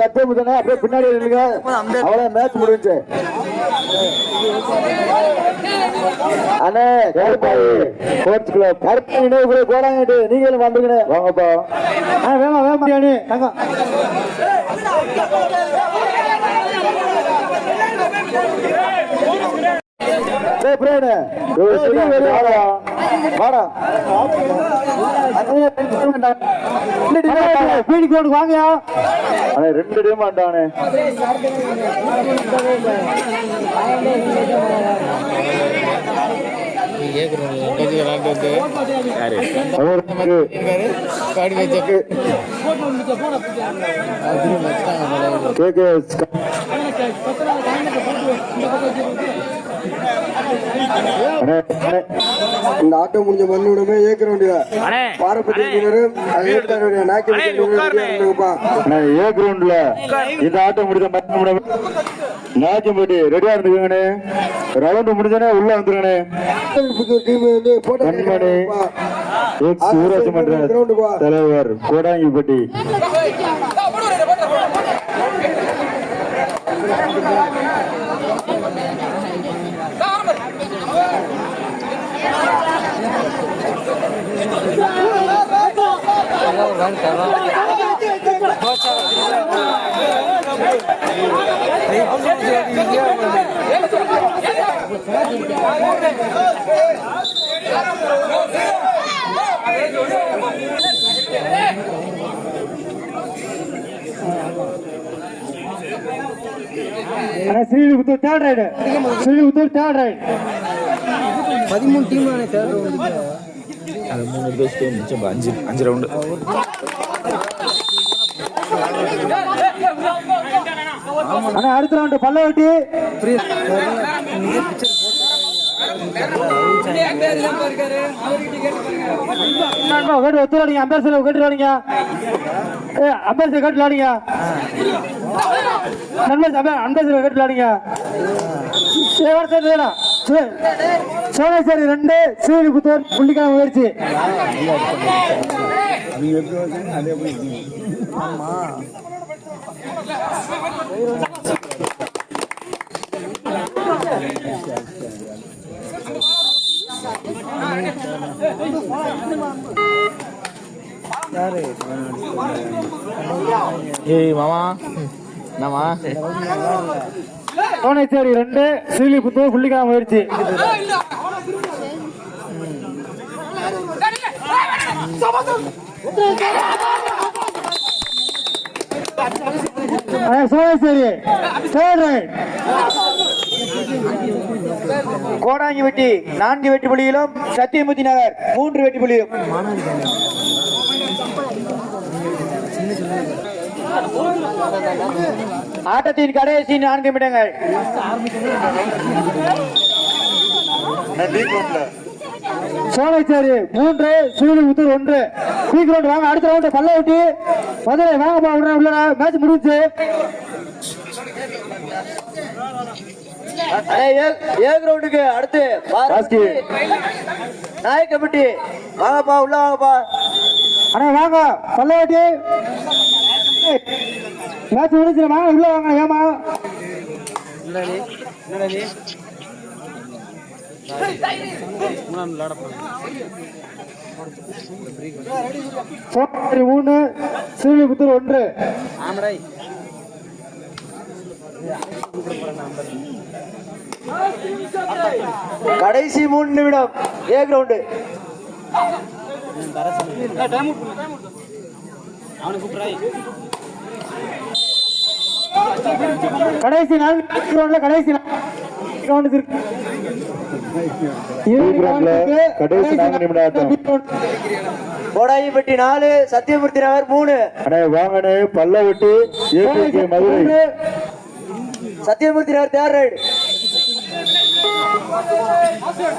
சத்தியம் அப்படியே பின்னாடி நில்லுங்க. அவ்வளவு மேட்ச் முடிஞ்சு. அண்ணே கருப்பாய் கிளப் கருப்பாய் இணைவு கூட போடாங்கிட்டு நீங்களும் வாங்கப்பா. வேமா வேமா அணி வாடா. பீடி கோடு வாங்கயா? அண்ணே ரெண்டு டீம் ஆண்டானே அண்ணே இந்த ஆட்டம் முடிஞ்ச மண்ணோடமே ஏக்கிற வேண்டிய அண்ணே, ஏ கிரவுண்ட்ல இந்த ஆட்டம் முடிஞ்ச மறுபடியும் நாச்சிம்பட்டி ரெடியா இருந்துக்கங்கண்ணே. ரவுண்ட் முடிஞ்சனே உள்ள வந்துருங்கண்ணே. டீம் வந்து போட்டோ கண்மணி ஊராட்சி மன்ற தலைவர் கோடாங்கிப்பட்டி. அண்ணா Srivilliputhur third raid Srivilliputhur third raid அது மூணு எடுத்து வச்சுட்டு மிச்சம் அஞ்சு அஞ்சு ரவுண்டு அண்ணா அடுத்த ரவுண்டு பல்ல வெட்டி கேட்டு ஒத்துலாடிங்க அம்பேசர் கேட்டு விளாடிங்க ஏ அம்பேசர் கேட்டு விளாடிங்க நண்பர் அம்பேசர் கேட்டு விளாடிங்க சோழேஸ்வரி ரெண்டு ஸ்ரீவிபுத்தூர் புள்ளிக்கான முயற்சி. ஏய் மாமா. என்னம்மா? சோழேஸ்வரி ரெண்டு ஸ்ரீவிபுத்தூர் புள்ளிக்கான முயற்சி. சோழேஸ்வரி கோடாங்கி வெட்டி நான்கு வெட்டி புள்ளியிலும் சத்தியமூர்த்தி நகர் மூன்று வெட்டி புள்ளியும் ஆட்டத்தின் கடைசி நான்கு நிமிடங்கள். சோழேஸ்வரி மூன்று ஸ்ரீவிபுத்தூர் ஒன்று. குயிக் ரவுண்ட் வாங்க அடுத்த ரவுண்ட் பல்ல வெட்டி மதுரை வாங்கப்பா உடனே உள்ள மேட்ச் முடிஞ்சு. ஏ கிரவுண்டுக்கு அடுத்து. நாயக்கப்பட்டி வாங்கப்பா உள்ள வாங்கப்பா. அண்ணா வாங்க. பல்ல மேட்ச் முடிஞ்சு உள்ள வாங்க ஏமா மூணு மூணு ஸ்ரீவிபுத்தூர் ஒன்று. கடைசி மூணு நிமிடம் ஏ கிரவுண்டு கடைசி நாள் கிரவுண்ட்ல கடைசி நாள். கோடாங்கிப்பட்டி நாலு சத்தியமூர்த்தி நகர் மூணு. அண்ணே வாங்கண்ணே பல்ல விட்டு AK Madurai. Sathyamoorthy Nagar third raid.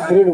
Third raid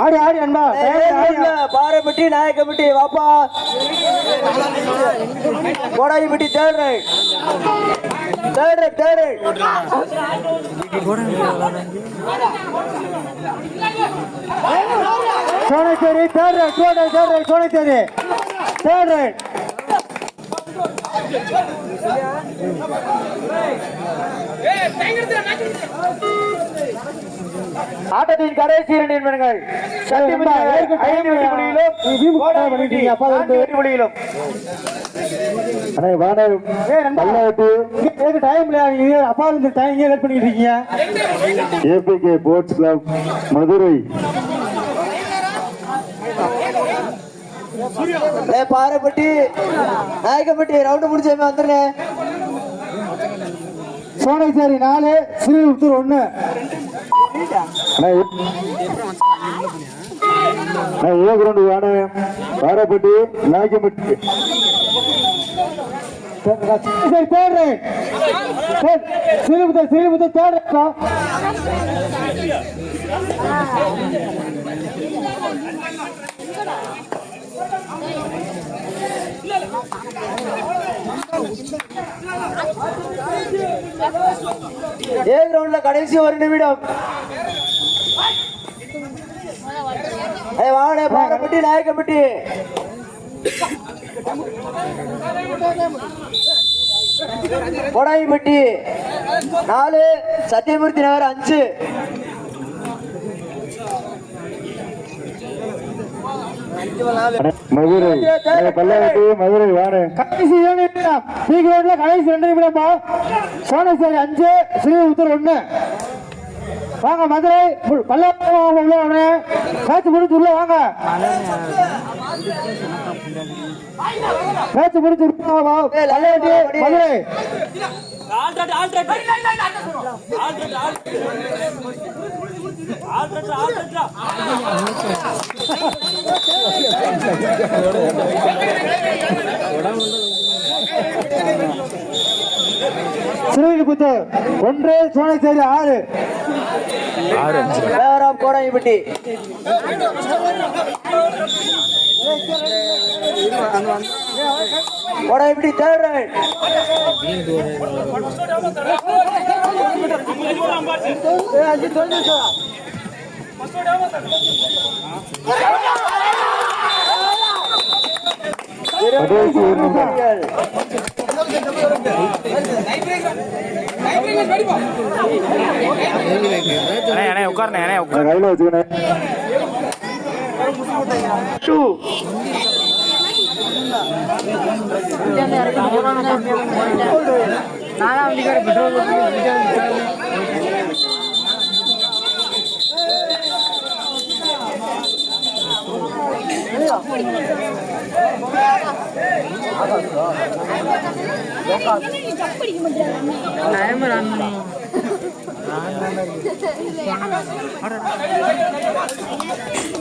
ஆடி ஆடி அன்பா. பாறைப்பட்டி நாயக்கப்பட்டி வாப்பா Kodayipatti third raid third raid third raid Soneswari third raid third raid third raid Soneswari third raid ஆட்டத்தின் கடைசி இரண்டு நிமிடங்கள். APK sports club Madurai. ஏ பாறைப்பட்டி நாயக்கப்பட்டி ரவுண்டு முடிச்சவன் வந்துடுறேன் சோனேஸ்வரி நாலு ஸ்ரீவித்தூர் ஒன்று அண்ணா ஏ- அண்ணா ஏ கிரவுண்டு வாடா வாரப்பட்டி நாய்க்கம்பட்டி. சரி தேர்ட் ஏ கிரவுண்ட்ல கடைசி ஒரு நிமிடம். ஏ வாடே நாயக்கப்பட்டி கொடாயிப்பட்டி நாலு சத்தியமூர்த்தி நகர் அஞ்சு. மதுரை அண்ணே, பல்ல வெட்டி மதுரை வாடா கடைசி இரண்டு நிமிடம் பி கிரவுண்ட்ல கடைசி ரெண்டு நிமிடமா சோனேஸ்வரி அஞ்சு ஸ்ரீவித்தூர் ஒன்று வாங்க மதுரை பல்லாயிரம் உள்ள வாங்க மேட்ச் முடிச்சு உள்ள வாங்க மேட்ச் முடிச்சு வா பல்லாயிரத்தி மதுரை ஸ்ரீவில்லிபுத்தூர் ஒன்று சோனேஸ்வரி ஆறு வேறாம் கோடாயிப்பட்டி கோடாயிப்பட்டி தேர்ட் ரைட் கடைசி ஒரு நிமிடம் அண்ணே அண்ணே உட்காருண்ணே அண்ணே உட்கார் அண்ணே, கையில வச்சுக்கணே கோடாங்கிப்பட்டி ஜெசி நம்பர்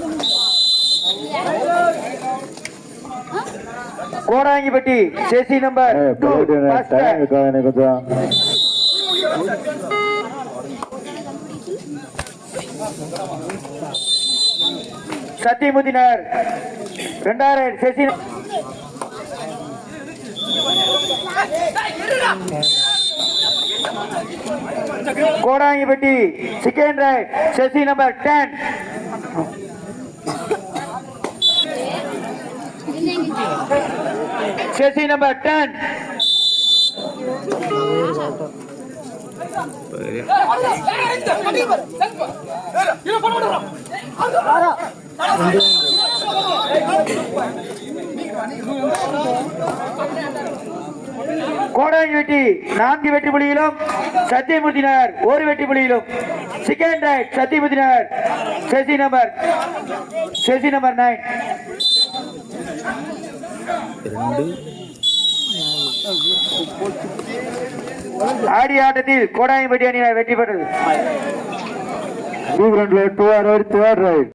எனக்கு கொஞ்சம். சத்தியமூர்த்தி நகர் ரெண்டாயிரம் ஜெசி Kodangipatti second right செசி number ten செசி நம்பர் டென் கோடாங்கி வெட்டி நான்கு வெற்றி புலியிலும் சத்தியமூர்த்தினர் ஒரு வெற்றி புலியிலும். செகண்ட் ரைட் சத்தியமூர்த்தினர் செசி நம்பர் செசி நம்பர் நைன் ரெண்டு ஆடிய ஆட்டத்தில் கோடாங்கிப்பட்டி அணியினர் வெற்றி பெற்றது two run two hundred third right